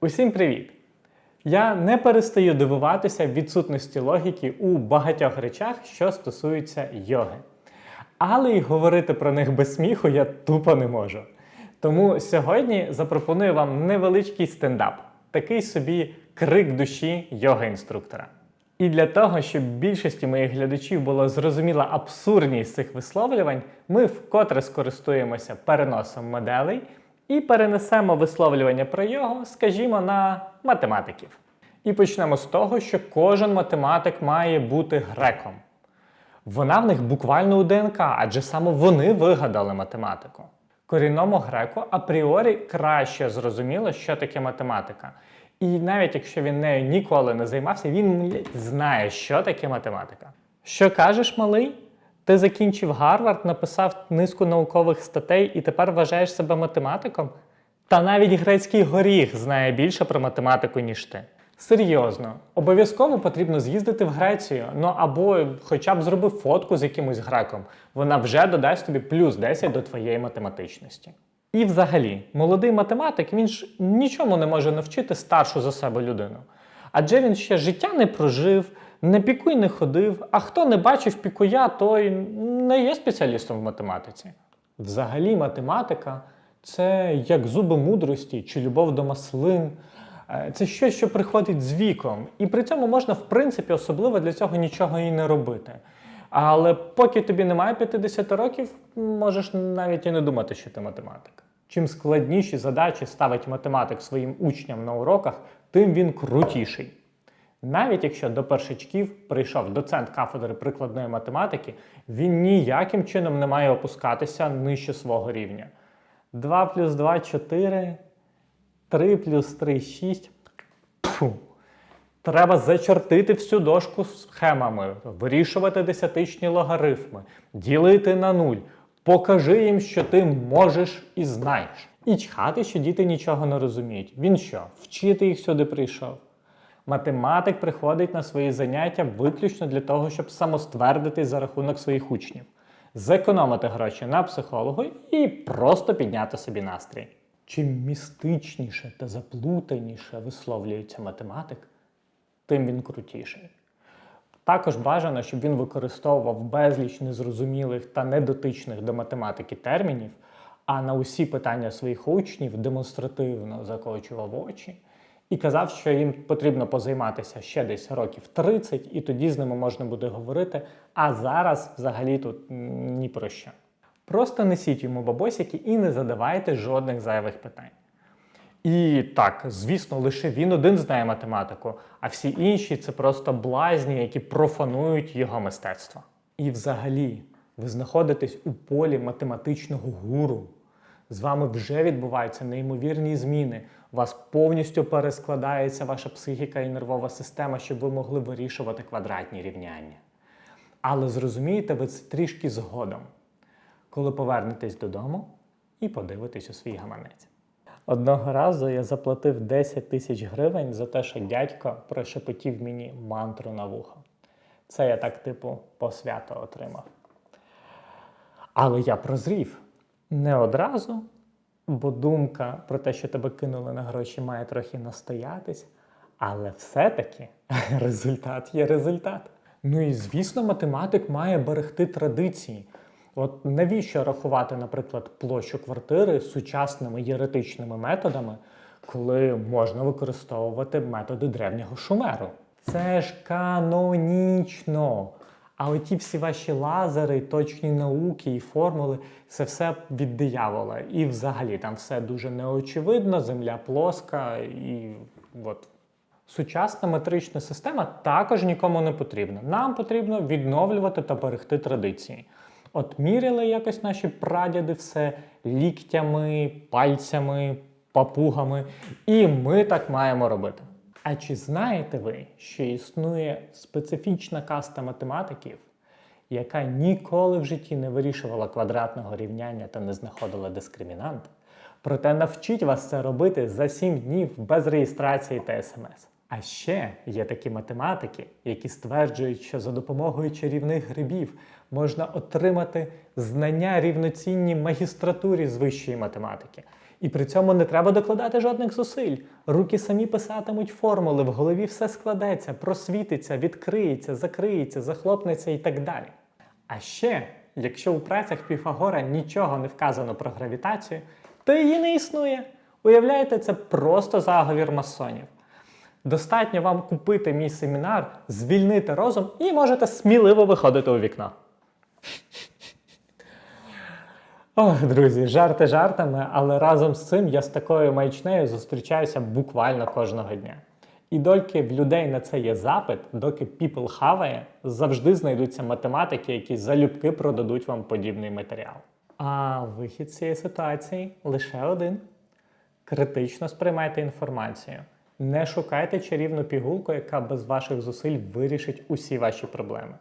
Усім привіт! Я не перестаю дивуватися відсутності логіки у багатьох речах, що стосуються йоги. Але й говорити про них без сміху я тупо не можу. Тому сьогодні запропоную вам невеличкий стендап, такий собі крик душі йога-інструктора. І для того, щоб більшості моїх глядачів було зрозуміла абсурдність цих висловлювань, ми вкотре скористуємося переносом моделей і перенесемо висловлювання про його, скажімо, на математиків. І почнемо з того, що кожен математик має бути греком. Вона в них буквально у ДНК, адже саме вони вигадали математику. Корінному греку апріорі краще зрозуміло, що таке математика. І навіть якщо він нею ніколи не займався, він знає, що таке математика. Що кажеш, малий? Ти закінчив Гарвард, написав низку наукових статей і тепер вважаєш себе математиком? Та навіть грецький горіх знає більше про математику, ніж ти. Серйозно, обов'язково потрібно з'їздити в Грецію, ну або хоча б зроби фотку з якимось греком. Вона вже додасть тобі плюс 10 до твоєї математичності. І взагалі, молодий математик він ж нічому не може навчити старшу за себе людину. Адже він ще життя не прожив, на пікуй не ходив, а хто не бачив пікуя, той не є спеціалістом в математиці. Взагалі, математика це як зуби мудрості чи любов до маслин. Е, Це щось, що приходить з віком, і при цьому можна, в принципі, особливо для цього нічого і не робити. Але поки тобі немає 50 років, можеш навіть і не думати, що ти математик. Чим складніші задачі ставить математик своїм учням на уроках, тим він крутіший. Навіть якщо до першачків прийшов доцент кафедри прикладної математики, він ніяким чином не має опускатися нижче свого рівня. 2 плюс 2 4, 3 плюс 3 6. Фу. Треба зачертити всю дошку схемами, вирішувати десятичні логарифми, ділити на нуль. Покажи їм, що ти можеш і знаєш. І чхати, що діти нічого не розуміють. Він що, вчити їх сюди прийшов? Математик приходить на свої заняття виключно для того, щоб самоствердитись за рахунок своїх учнів, зекономити гроші на психологу і просто підняти собі настрій. Чим містичніше та заплутаніше висловлюється математик, тим він крутіший. Також бажано, щоб він використовував безліч незрозумілих та недотичних до математики термінів, а на усі питання своїх учнів демонстративно закочував очі і казав, що їм потрібно позайматися ще десь років 30, і тоді з ними можна буде говорити. А зараз взагалі тут ні про що. Просто несіть йому бабосики і не задавайте жодних зайвих питань. І так, звісно, лише він один знає математику, а всі інші це просто блазні, які профанують його мистецтво. І взагалі, ви знаходитесь у полі математичного гуру. З вами вже відбуваються неймовірні зміни. У вас повністю перескладається ваша психіка і нервова система, щоб ви могли вирішувати квадратні рівняння. Але зрозумієте ви це трішки згодом, коли повернетесь додому і подивитесь у свій гаманець. Одного разу я заплатив 10 тисяч гривень за те, що дядько прошепотів мені мантру на вухо. Це я так, типу, посвято отримав. Але я прозрів не одразу, бо думка про те, що тебе кинули на гроші, має трохи настоятись. Але все-таки результат є результат. Ну і звісно, математик має берегти традиції. От навіщо рахувати, наприклад, площу квартири сучасними єретичними методами, коли можна використовувати методи древнього шумеру? Це ж канонічно. А оті всі ваші лазери, точні науки і формули це все від диявола. І взагалі там все дуже неочевидно, земля плоска і от. Сучасна метрична система також нікому не потрібна. Нам потрібно відновлювати та берегти традиції. От міряли якось наші прадіди все ліктями, пальцями, папугами, і ми так маємо робити. А чи знаєте ви, що існує специфічна каста математиків, яка ніколи в житті не вирішувала квадратного рівняння та не знаходила дискримінант? Проте навчить вас це робити за 7 днів без реєстрації та смс. А ще є такі математики, які стверджують, що за допомогою чарівних грибів можна отримати знання рівноцінні магістратурі з вищої математики. І при цьому не треба докладати жодних зусиль. Руки самі писатимуть формули, в голові все складеться, просвітиться, відкриється, закриється, захлопнеться і так далі. А ще, якщо у працях Піфагора нічого не вказано про гравітацію, то її не існує. Уявляєте, це просто заговір масонів. Достатньо вам купити мій семінар, звільнити розум і можете сміливо виходити у вікно. Ох, друзі, жарти жартами, але разом з цим я з такою маячнею зустрічаюся буквально кожного дня. І доки в людей на це є запит, доки people хаває, завжди знайдуться математики, які залюбки продадуть вам подібний матеріал. А вихід з цієї ситуації лише один: критично сприймайте інформацію. Не шукайте чарівну пігулку, яка без ваших зусиль вирішить усі ваші проблеми.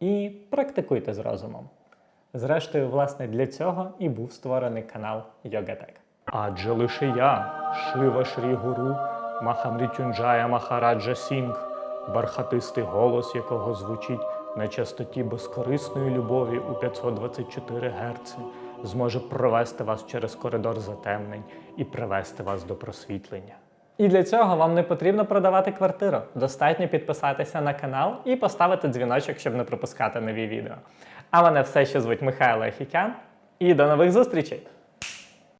І практикуйте з розумом. Зрештою, власне, для цього і був створений канал YogaTech. Адже лише я, Шива Шрі Гуру, Махамрітюнджая Махараджа Сінг, бархатистий голос якого звучить на частоті безкорисної любові у 524 Гц, зможе провести вас через коридор затемнень і привести вас до просвітлення. І для цього вам не потрібно продавати квартиру. Достатньо підписатися на канал і поставити дзвіночок, щоб не пропускати нові відео. А мене все ще звуть Михайло Ахікян. І до нових зустрічей!